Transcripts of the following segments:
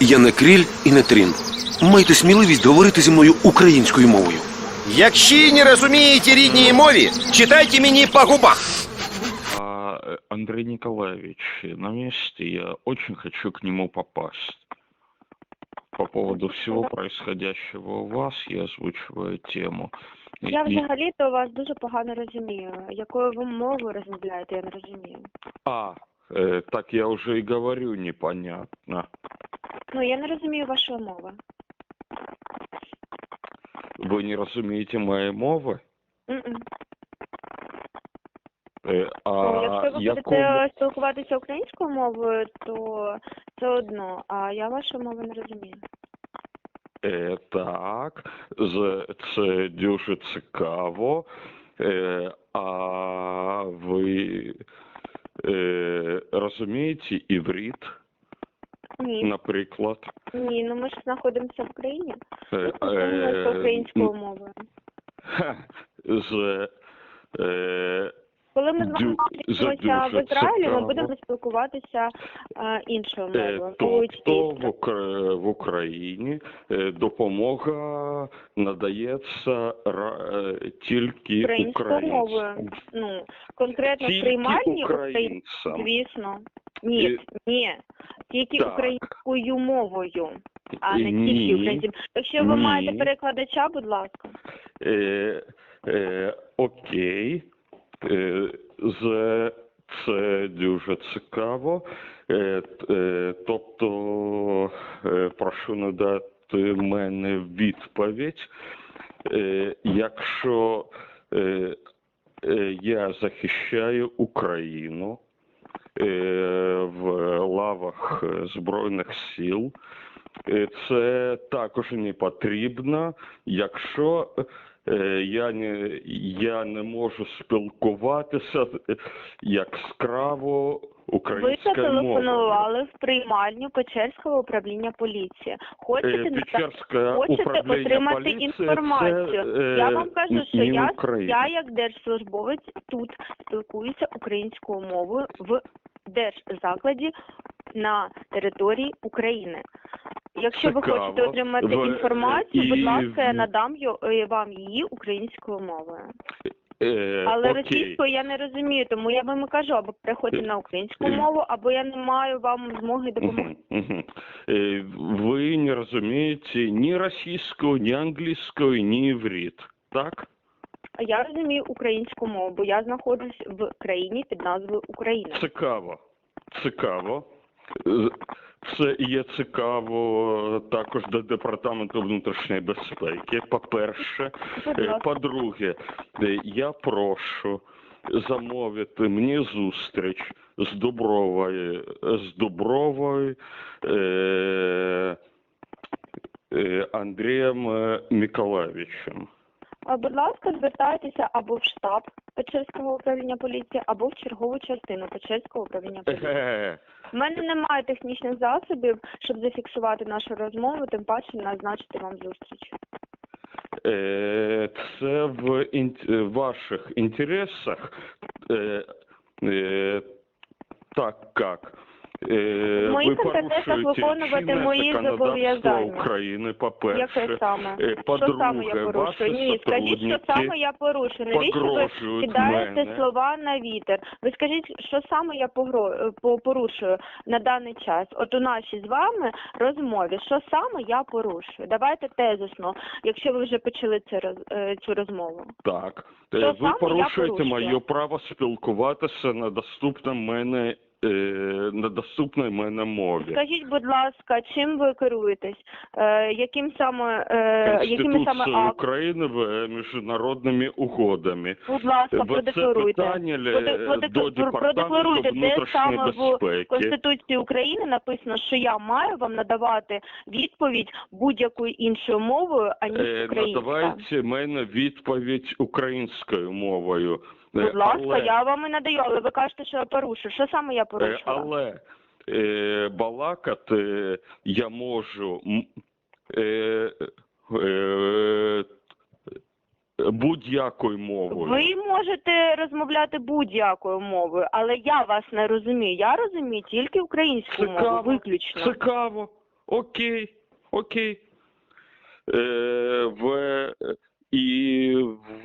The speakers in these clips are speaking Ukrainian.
Я не кріль і не трін. Майте сміливість говорити зі мною українською мовою. Якщо не розумієте рідній мові, читайте мені по губах. А, э, Андрей Николаевич на месте, я очень хочу к нему попасть. По поводу всего происходящего у вас я озвучиваю тему. И- Я и- взагалі-то вас дуже погано розумію. Якою ви мовою розмовляєте, я не розумію. А, э, так я уже и говорю непонятно. Ну, я не розумію вашої мови. Вы не разумеете моей мовы? М-м. Э, а Ну, Якщо ви якому- будете спілкуватися українською мовою, то це одно, а я вашої мови не розумію. Е, так, з- це дуже цікаво. Е, а ви е, розумієте іврит, Ні, наприклад? ні, ну ми ж знаходимося в Україні. Е, е, українською мовою. ха, з, е, Коли ми з дю- вами зустрічемося в Ізраїлі, ми цікаво. будемо спілкуватися е, іншою Е, мовою. Тобто в, Укра- в Україні е, допомога надається ра- е, тільки Українською мовою. українцям. Ну, конкретно в Тільки приймальні Україн... українцям. Звісно. Ні, ні. Тільки Так. українською мовою, а не Ні. тільки українською. Якщо ви Ні. маєте перекладача, будь ласка. Е, е, окей. Е, з, це дуже цікаво. Е, е, тобто, е, прошу надати мене відповідь. Е, якщо е, е, я захищаю Україну в лавах е, Збройних сил, е, це також не потрібно, якщо е, я не, я не можу спілкуватися е, як скраво Ви зателефонували в приймальню Печерського управління поліції. Хочете Е, Печерське Хочете отримати інформацію? Це, е, я вам кажу, що я, я як держслужбовець тут спілкуюся українською мовою в держзакладі на території України. Якщо ви хочете отримати Ви- інформацію, будь ласка, я надам е, вам її українською мовою. Е, Але окей. російською я не розумію, тому я вам і кажу, або переходьте на українську мову, або я не маю вам змоги допомогти. Е, Ви не розумієте ні російською, ні англійською, ні іврит, так? Я розумію українську мову, бо я знаходжусь в країні під назвою Україна. Цікаво. Цікаво. Е, Це є цікаво також до департаменту внутрішньої безпеки. По-перше, Будь Е, по-друге, е, я прошу замовити мені зустріч з Дубровою, з Дубровою е, е, Андрієм е, Миколаївичем. А, Будь ласка, звертайтеся або в штаб Печерського управління поліції, або в чергову частину Печерського управління поліції. Е, У мене немає технічних засобів, щоб зафіксувати нашу розмову, тим паче назначити вам зустріч. е, Це в ін- ваших інтересах, е, е, так як е, В моїх інтересах виконувати мої зобов'язання. України, по-перше. Яке саме? Е, Що саме я порушую? Ні, скажіть, що саме я порушую. Навіщо ви кидаєте мене. слова на вітер? Ви скажіть, що саме я погро... е, порушую на даний час? От у нашій з вами розмові, що саме я порушую? Давайте тезисно, якщо ви вже почали це роз- е, цю розмову. Так. Е, Що Ви порушуєте моє право спілкуватися на доступній мене е, на доступній мене мові. Скажіть, будь ласка, чим ви керуєтесь? Е, яким саме е, якими саме? України в е, міжнародними угодами. Будь ласка, продекларуйте. питання ле- Проде- проде- до продекларуйте, де саме в. Конституції України написано, що я маю вам надавати відповідь будь-якою іншою мовою, аніж Е. Надавайте мене відповідь українською мовою. Е, Будь ласка, але- я вам і надаю, але ви кажете, що я порушую. Що саме я Е, порушила? Але е, балакати я можу е, е, будь-якою мовою. Ви можете розмовляти будь-якою мовою, але я вас не розумію. Я розумію тільки українську мову, Цікаво. виключно. Цікаво. Окей, окей. Е, ви, і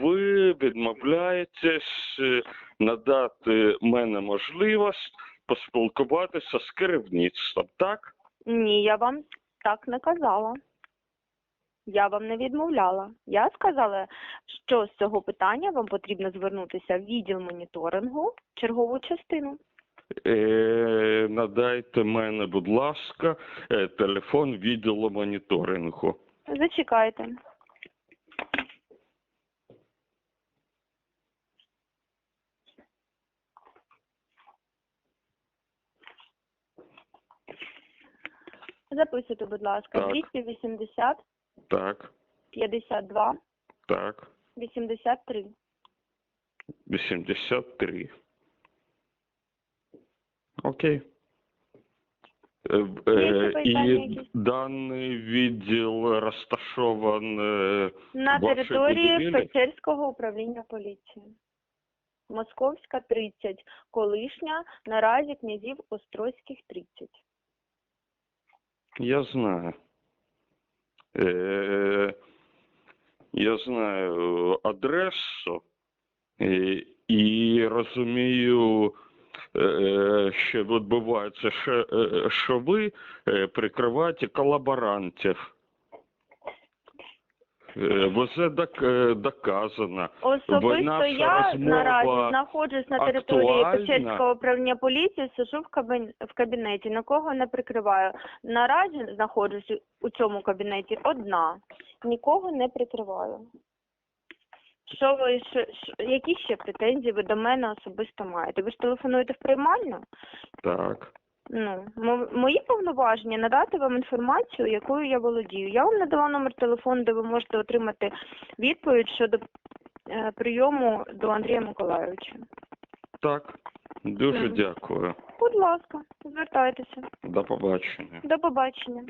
ви відмовляєтесь е, надати мене можливість поспілкуватися з керівництвом, так? Ні, я вам так не казала. Я вам не відмовляла. Я сказала, що з цього питання вам потрібно звернутися в відділ моніторингу, чергову частину. Е, надайте мене, будь ласка, е, телефон відділу моніторингу. Зачекайте. Записуйте, будь ласка, Так. 280 Так, 52 так. 83. 83. Окей. Е, Є е, ще питання І якісь? даний відділ розташований На в території будівлі? Печерського управління поліції. Московська 30, колишня, наразі князів Острозьких 30. Я знаю. Е, я знаю адресу е, і розумію, е, що відбувається, що, е, ви е, прикриваєте колаборантів. Е, бо це док- е, доказано. Особисто я наразі знаходжусь на території? Печерського управління поліції, сижу в, кабінеті, нікого не прикриваю. Наразі знаходжусь у цьому кабінеті одна, нікого не прикриваю. Що ви що, що- які ще претензії ви до мене особисто маєте? Ви ж телефонуєте в приймальну? Так. Ну, мо- мої повноваження надати вам інформацію, якою я володію. Я вам надала номер телефону, де ви можете отримати відповідь щодо е, прийому до Андрія Миколайовича. Так. Дуже mm. дякую. Будь ласка, звертайтеся. До побачення. До побачення.